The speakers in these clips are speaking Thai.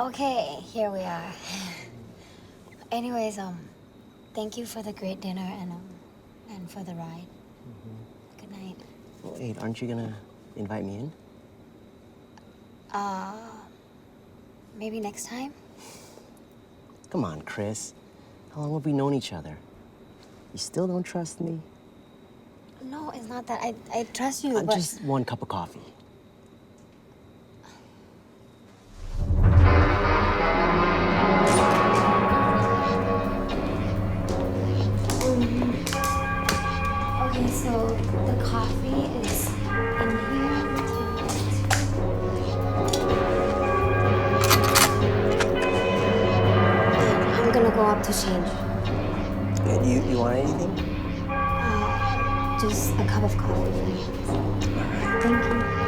Okay, here we are. Anyways, um, thank you for the great dinner and um, and for the ride. Good night. Wait, aren't you gonna invite me in? Uh, maybe next time. Come on, Chris. How long have we known each other? You still don't trust me? No, it's not that. I I trust you, Uh, but just one cup of coffee. Just a cup of coffee, please. Thank you.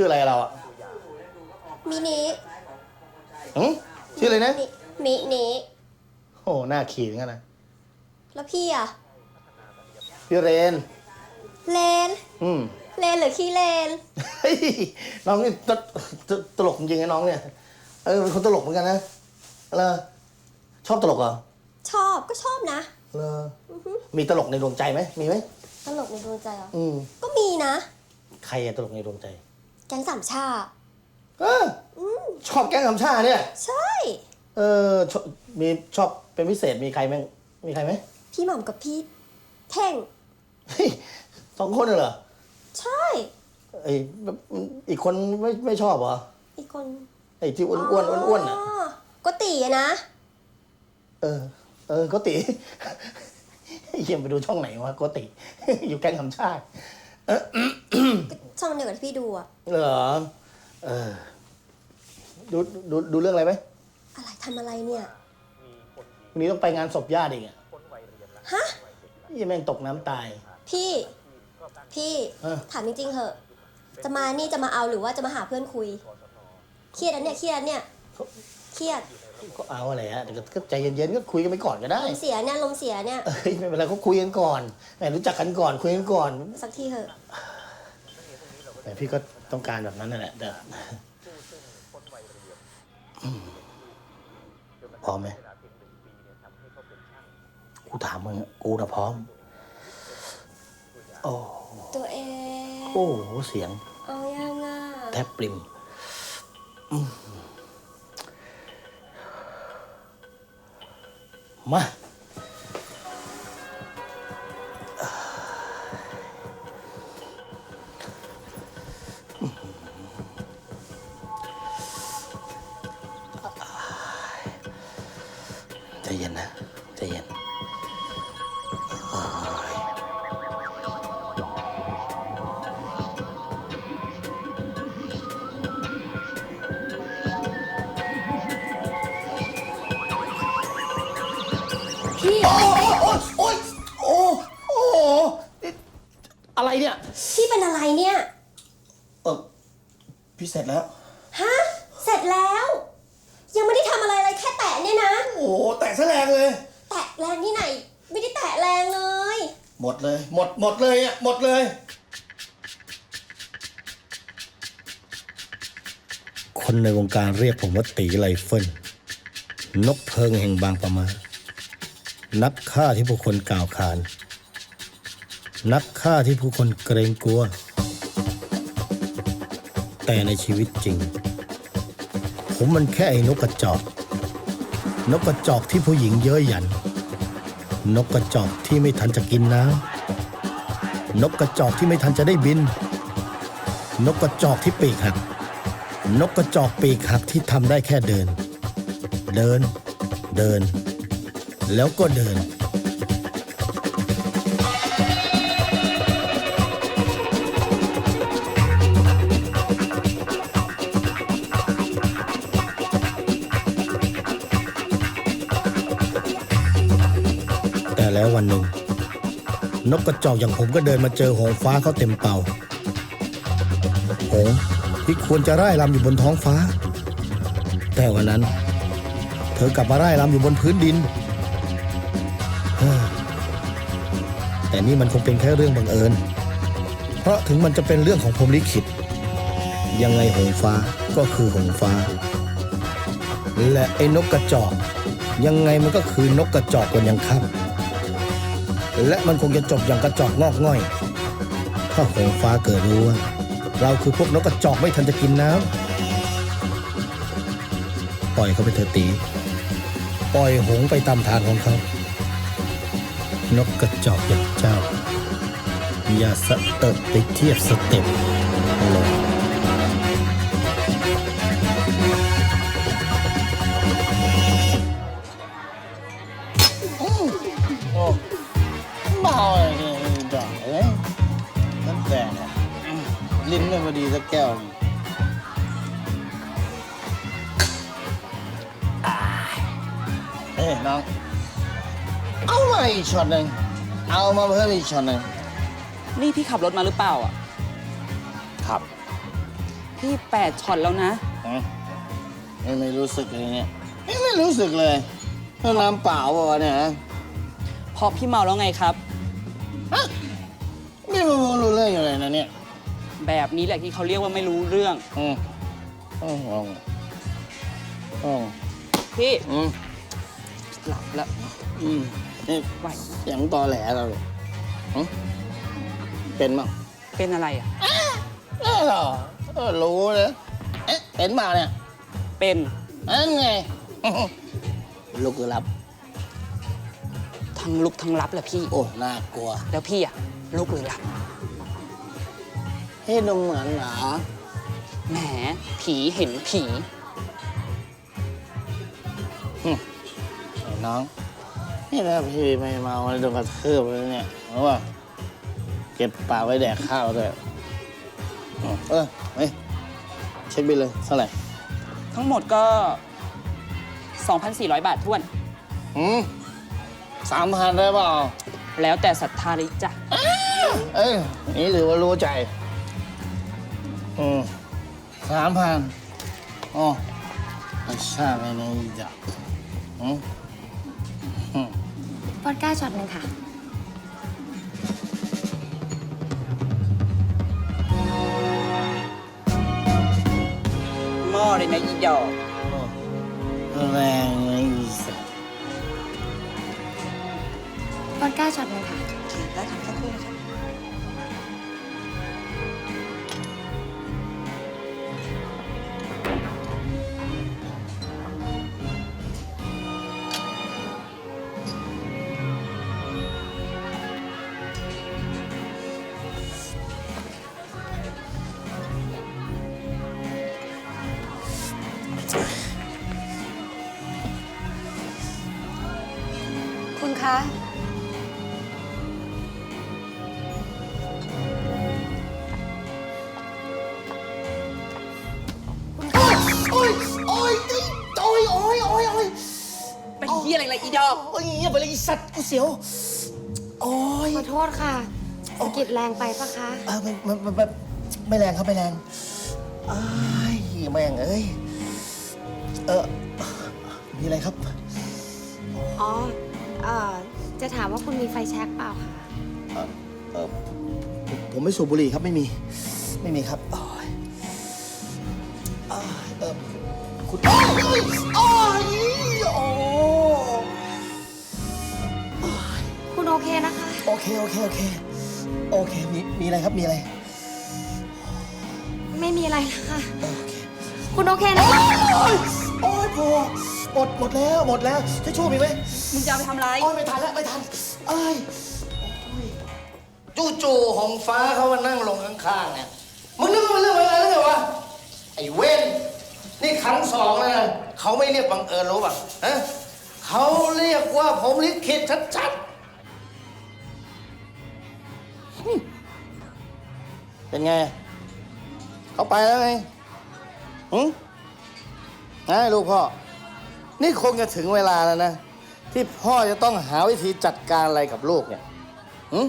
ชื่ออะไรเราอะมินิหืมชื่ออะไรนะมิมินิโอ้หน้าขี่เหมือนกันนะแล้วพี่อะพี่เรน เลน อืมเลนหรือขี้เลน เฮ้ยน้องนี่ตตตลกจริงๆนะน้องเนี่ย เออเป็นคนตลกเหมือนกันนะเลอชอบตลกเหรอชอบก็ชอบนะเลอมีตลกในดวงใจไหมมีไหมตลกในดวงใจเหรอ อืมก็มีนะ ใครอะตลกในดวงใจ แก๊งสามชาเอออชอบแก๊งคำชาเนี่ย ใช่ เออชอบมีชอบเป็นพิเศษมีใครไหมมีใครไหมพี่หม่ำกับพี่เท่ง เฮ้ยสองคนน่ะเหรอใช่ ไอ้แบบอีกคนไม่ไม่ชอบเหรออีกคนไอ้ที่อ้วนอ้วนอ้วนอ้วนอะก็ตีอะนะ เออ เออโกติเยี่ยมไปดูช่องไหนวะโกติ อยู่แก๊งคำชาติ ก็ ช่องเดียวกับที่พี่ดูอะเหรอเออดูดูดูเรื่องอะไรไหมอะไรทำอะไรเนี่ย วันนี้ต้องไปงานศพญาติอีกอะฮะ ยี่แม่งตกน้ำตาย พี่ พี่เออ ถามจริงๆเหอะ จะมานี่จะมาเอาหรือว่าจะมาหาเพื่อนคุย เครียดอันเนี่ยเครียดอันเนี่ยเครียดก็เอาอะไรฮะแต่ก็ใจเย็นๆก็คุยกันไปก่อนก็ได้ลมเสียเนี่ยลมเสียเนี่ยเอ้ยไม่เป็นไรก็คุยกันก่อนแหมรู้จักกันก่อนคุยกันก่อน สักทีเถอะ แต่พี่ก็ต้องการแบบนั้นนั่นแหละแต่อืมพร้อมไหมกูถามมึงอะกูนะพร้อม โอ้ตัวเอง โอ้โหเสียงเอายังอะแทบปริมอืมมา พี่โอ้โอ้โอ้ยโอ้โอ้นี่อะไรเนี่ย พี่เป็นอะไรเนี่ย เออพี่เสร็จแล้ว ฮะ เสร็จแล้ว ยังไม่ได้ทำอะไรเลยแค่แตะเนี่ยนะ โอ้โหแตกซะแรงเลย แตะแรงที่ไหน ไม่ได้แตะแรงเลย หมดเลย หมดหมดเลยอะหมดเลย คนในวงการเรียกผมว่าตีไรเฟิลนกเพลิงแห่งบางประมา นักฆ่าที่ผู้คนกล่าวขาน นักฆ่าที่ผู้คนเกรงกลัว แต่ในชีวิตจริง ผมมันแค่ไอ้นกกระจอก นกกระจอกที่ผู้หญิงเย้ยหยัน นกกระจอกที่ไม่ทันจะกินน้ำนกกระจอกที่ไม่ทันจะได้บิน นกกระจอกที่ปีกหัก นกกระจอกปีกหักที่ทำได้แค่เดิน เดิน เดิน แล้วก็เดิน แต่แล้ววันหนึ่ง นกกระจอกอย่างผมก็เดินมาเจอหงฟ้าเขาเต็มเป่า หงที่ควรจะร่ายรำอยู่บนท้องฟ้า แต่วันนั้น เธอกลับมาร่ายรำอยู่บนพื้นดิน แต่นี่มันคงเป็นแค่เรื่องบังเอิญ เพราะถึงมันจะเป็นเรื่องของพรหมลิขิต ยังไงหงฟ้าก็คือหงฟ้า และไอ้นกกระจอก ยังไงมันก็คือนกกระจอกวันยังค่ำและมันคงจะจบอย่างกระจอกงอกง่อย ถ้าหงฟ้าเกิดรู้ว่า เราคือพวกนกกระจอกไม่ทันจะกินน้ำปล่อยเขาไปเถอะตี ปล่อยหงไปตามทางของเขา นกกระจอกอย่างเจ้า อย่าสะเติบไปเทียบสเต็ปเลยเมาเลยด่าเลยตั้งแต่ลิ้นไม่พอดีสักแก้วเอ้ยน้อง เอามาอีกช็อตหนึ่งเอามาเพิ่มอีกช็อตหนึ่งนี่พี่ขับรถมาหรือเปล่าอะ ครับพี่แปดช็อตแล้วนะอืมไม่ไม่รู้สึกเลยเนี่ยไม่ไม่รู้สึกเลยเรื่องน้ำเปล่าเปล่าวะเนี่ยฮะพอพี่เมาแล้วไงครับไม่รู้รู้เรื่องอยู่เลยนะเนี่ยแบบนี้แหละที่เขาเรียกว่าไม่รู้เรื่อง อืมอืมอืมอืมพี่อืมหลับแล้ว อืม นี่ไหวเสียงตอแหลเราเลยหึเป็นมั้งเป็นอะไรอะ เออเหรอเออรู้เลยเอ๊ะเป็นมาเนี่ยเป็นนั่นไง ลูกคือรับ ทั้งลุกทั้งรับแหละพี่ โอ้ น่ากลัว แล้วพี่อะลุกหรือหลับเฮ้ยดูเหมือนเหรอแหมผีเห็นผีไอ้น้อง นี่ถ้าพี่ไม่เมาโดนกระทืบเลยเนี่ยรู้ป่ะเก็บปากไว้แดกข้าวด้วยอืมเออเฮ้ยเช็คบิลเลยเท่าไหร่ทั้งหมดก็ 2,400 บาทท้วน อืมสามพันได้เปล่า แล้วแต่ศรัทธาเลยจ้ะ เอ้ยนี่ถือว่ารู้ใจ อืมสามพันอ๋อไม่ใช่ไม่ในจ้ะอืม วอดก้าช็อตหนึ่งค่ะ หม้อเลยนะอีดอกแรงเลยอีสัสวอดก้าช็อตหนึ่งค่ะได้ครับสักครู่นะครับ คุณคะ โอ้ยโอ้ยโอ้ยโอ้ยโอ้ยโอ้ยเป็นที่อะไรละอีดอก โอ้ยอย่าไปเลยไอ้สัตว์กูเสียว โอ้ยขอโทษค่ะสะกิดแรงไปปะคะ เออไม่ไม่ไม่ไม่ไม่แรงครับไม่แรงอ้ายแม่งเอ้ย เออมีอะไรครับ อ๋อ เอ่อ จะถามว่าคุณมีไฟแช็กเปล่าคะเออเออผมผมไม่สูบบุหรี่ครับไม่มี ไม่มีครับโอ้ยอ้ายเออคุณโอ้ยโอ้ยโอ้ยคุณโอเคนะคะ โอเคโอเคโอเคโอเคมีมีอะไรครับมีอะไรไม่มีอะไรนะคะ โอเค คุณโอเคนะคะ โอ้ยโอ้ย พอหมดหมดแล้วหมดแล้วทิชชู่มีไหมมึงจะเอาไปทำอะไรโอ้ยไม่ทันแล้วไม่ทันเอ้ยจู่ๆหงฟ้าเขามานั่งลงข้างๆเนี่ยมึงนึกว่ามันเรื่องอะไรแล้วไงวะไอ้เว้นนี่ครั้งสองแล้วนะเขาไม่เรียกบังเอิญรู้ป่ะฮะเขาเรียกว่าผมลิขิตชัดๆหึเป็นไง เขาไปแล้วไงหืม ไงลูกพ่อ นี่คงจะถึงเวลาแล้วนะ ที่พ่อจะต้องหาวิธีจัดการอะไรกับลูกเนี่ยหืม